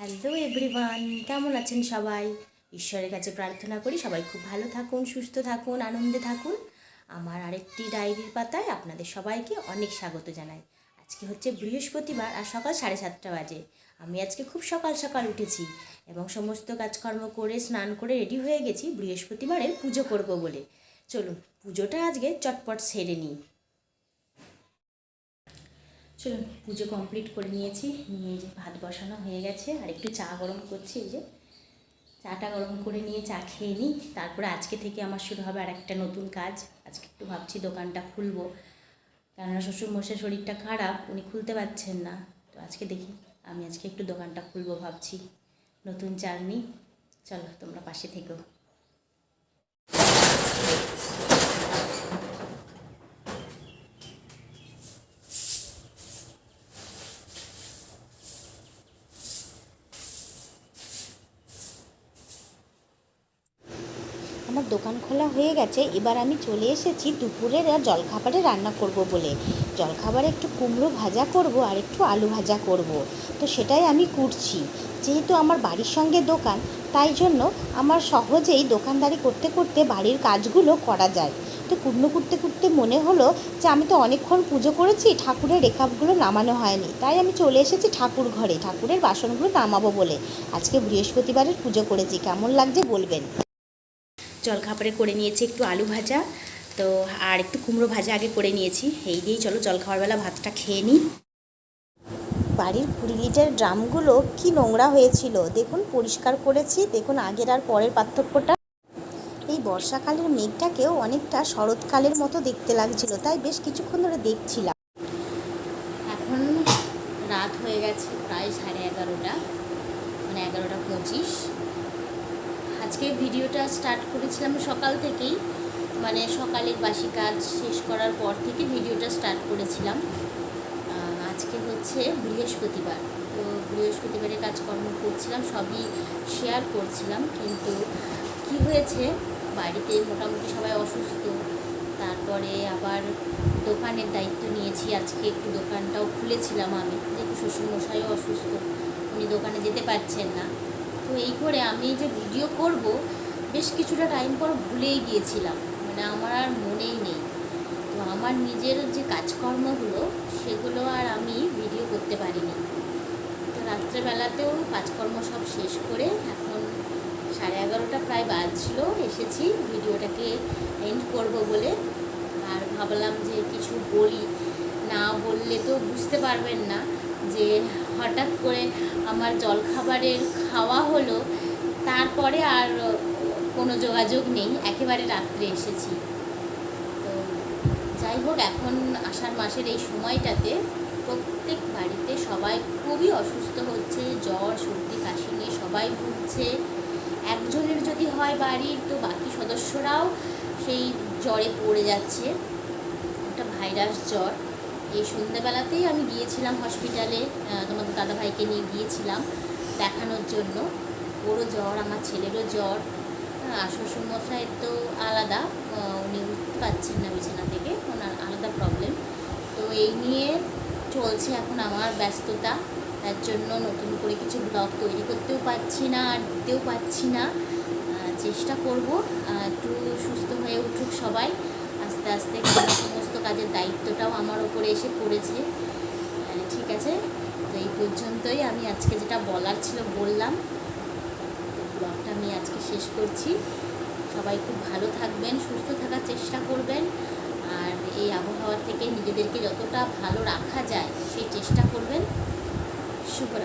Hello everyone কেমন আছেন সবাই? ঈশ্বরের কাছে প্রার্থনা করি সবাই খুব ভালো থাকুন, সুস্থ থাকুন, আনন্দে থাকুন। আমার আরেকটি ডায়েরির পাতায় আপনাদের সবাইকে অনেক স্বাগত জানাই। আজকে হচ্ছে বৃহস্পতিবার আর সকাল সাড়ে সাতটা বাজে। আমি আজকে খুব সকাল সকাল উঠেছি এবং সমস্ত কাজকর্ম করে, স্নান করে রেডি হয়ে গেছি। বৃহস্পতিবারের পুজো করব বলে। চলুন, পুজোটা আজকে চটপট সেরে নিই। চলুন, পুজো কমপ্লিট করে নিয়েছি। নিয়ে যে ভাত বসানো হয়ে গেছে, আর একটু চা গরম করছি, এই যে। চাটা গরম করে নিয়ে চা খেয়ে নিই। তারপরে আজকে থেকে আমার শুরু হবে আর একটা নতুন কাজ। আজকে একটু ভাবছি দোকানটা খুলবো। কেননা শ্বশুরমশাই শরীরটা খারাপ, উনি খুলতে পারছেন না। তো আজকে দেখি, আমি আজকে একটু দোকানটা খুলবো ভাবছি। নতুন চালনি চলো, তোমরা পাশে থেকো। আমার দোকান খোলা হয়ে গেছে, এবার আমি চলে এসেছি দুপুরের আর জলখাবারে রান্না করব বলে। জলখাবারে একটু কুমড়ো ভাজা করব আর একটু আলু ভাজা করব। তো সেটাই আমি করছি। যেহেতু আমার বাড়ির সঙ্গে দোকান, তাই জন্য আমার সহজেই দোকানদারি করতে করতে বাড়ির কাজগুলো করা যায়। তো কুটনো করতে করতে মনে হলো যে আমি তো অনেকক্ষণ পুজো করেছি, ঠাকুরের রেখাপগুলো নামানো হয়নি। তাই আমি চলে এসেছি ঠাকুর ঘরে, ঠাকুরের বাসনগুলো নামাবো বলে। আজকে বৃহস্পতিবারের পুজো করেছি, কেমন লাগছে বলবেন? জলখাবারে করে নিয়েছি একটু আলু ভাজা তো আর একটু কুমড়ো ভাজা আগে করে নিয়েছি। এই দিয়েই চলো জলখাবার বেলা ভাতটা খেয়ে নিই। বাড়ির কুড়ি লিটার ড্রামগুলো কি নোংরা হয়েছিল? দেখুন পরিষ্কার করেছি। দেখুন আগের আর পরের পার্থক্যটা। এই বর্ষাকালের মেঘটাকেও অনেকটা শরৎকালের মতো দেখতে লাগছিল তাই বেশ কিছুক্ষণ ধরে দেখছিলাম। এখন রাত হয়ে গেছে প্রায় সাড়ে এগারোটা মানে এগারোটা পঁচিশ। আজকে ভিডিওটা স্টার্ট করেছিলাম সকাল থেকেই। মানে সকালের বাসি কাজ শেষ করার পর থেকে ভিডিওটা স্টার্ট করেছিলাম। আজকে হচ্ছে বৃহস্পতিবার। তো বৃহস্পতিবারে কাজকর্ম করছিলাম, সবই শেয়ার করছিলাম। কিন্তু কি হয়েছে? বাড়িতে মোটামুটি সবাই অসুস্থ। তারপরে আবার দোকানের দায়িত্ব নিয়েছি। আজকে একটু দোকানটাও খুলেছিলাম আমি। যেহেতু শ্বশুরমশাইও অসুস্থ, উনি দোকানে যেতে পারছেন না। তো এই করে আমি যে ভিডিও করব, বেশ কিছুটা টাইম পর ভুলেই গিয়েছিলাম। মানে আমার আর মনেই নেই। তো আমার নিজের যে কাজকর্মগুলো, সেগুলো আর আমি ভিডিও করতে পারিনি। তো রাত্রেবেলাতেও কাজকর্ম সব শেষ করে এখন সাড়ে এগারোটা প্রায় বাজছিল, এসেছি ভিডিওটাকে এন্ড করব বলে। আর ভাবলাম যে কিছু বলি। না বললে তো বুঝতে পারবেন না যে হঠাৎ করে আমার জলখাবারের খাওয়া হলো, তারপরে আর কোনো যোগাযোগ নেই, একেবারে রাত্রে এসেছি। তো যাই হোক, এখন আষাঢ় মাসের এই সময়টাতে প্রত্যেক বাড়িতে সবাই খুবই অসুস্থ হচ্ছে, জ্বর, সর্দি, কাশি নিয়ে সবাই ভুগছে। একজনের যদি হয় বাড়ির, তো বাকি সদস্যরাও সেই জ্বরে পড়ে যাচ্ছে। একটা ভাইরাস জ্বর। এই সন্ধ্যেবেলাতেই আমি গিয়েছিলাম হসপিটালে তোমাদের দাদাভাইকে নিয়ে গিয়েছিলাম। দেখানোর জন্য। ওরও জ্বর আমার ছেলেরও জ্বর। হ্যাঁ, আর শ্বশুরমশাইয়ের তো আলাদা। উনি উঠতে পারছেন না বিছানা থেকে। ওনার আলাদা প্রবলেম তো এই নিয়ে চলছে এখন আমার ব্যস্ততা। তার জন্য নতুন করে কিছু ব্লগ তৈরি করতেও পারছি না আর দিতেও পারছি না। চেষ্টা করব। একটু সুস্থ হয়ে উঠুক সবাই। আস্তে আস্তে সমস্ত কাজের দায়িত্বটাও আমার ওপরে এসে পড়েছে। ঠিক আছে। এই পর্যন্তই। আমি আজকে যেটা বলার ছিল বললাম। ব্লগটা আমি আজকে শেষ করছি। সবাই খুব ভালো থাকবেন, সুস্থ থাকার চেষ্টা করবেন। আর এই আবহাওয়া থেকে নিজেদেরকে যতটা ভালো রাখা যায়, সেই চেষ্টা করবেন। শুভরাত্রি।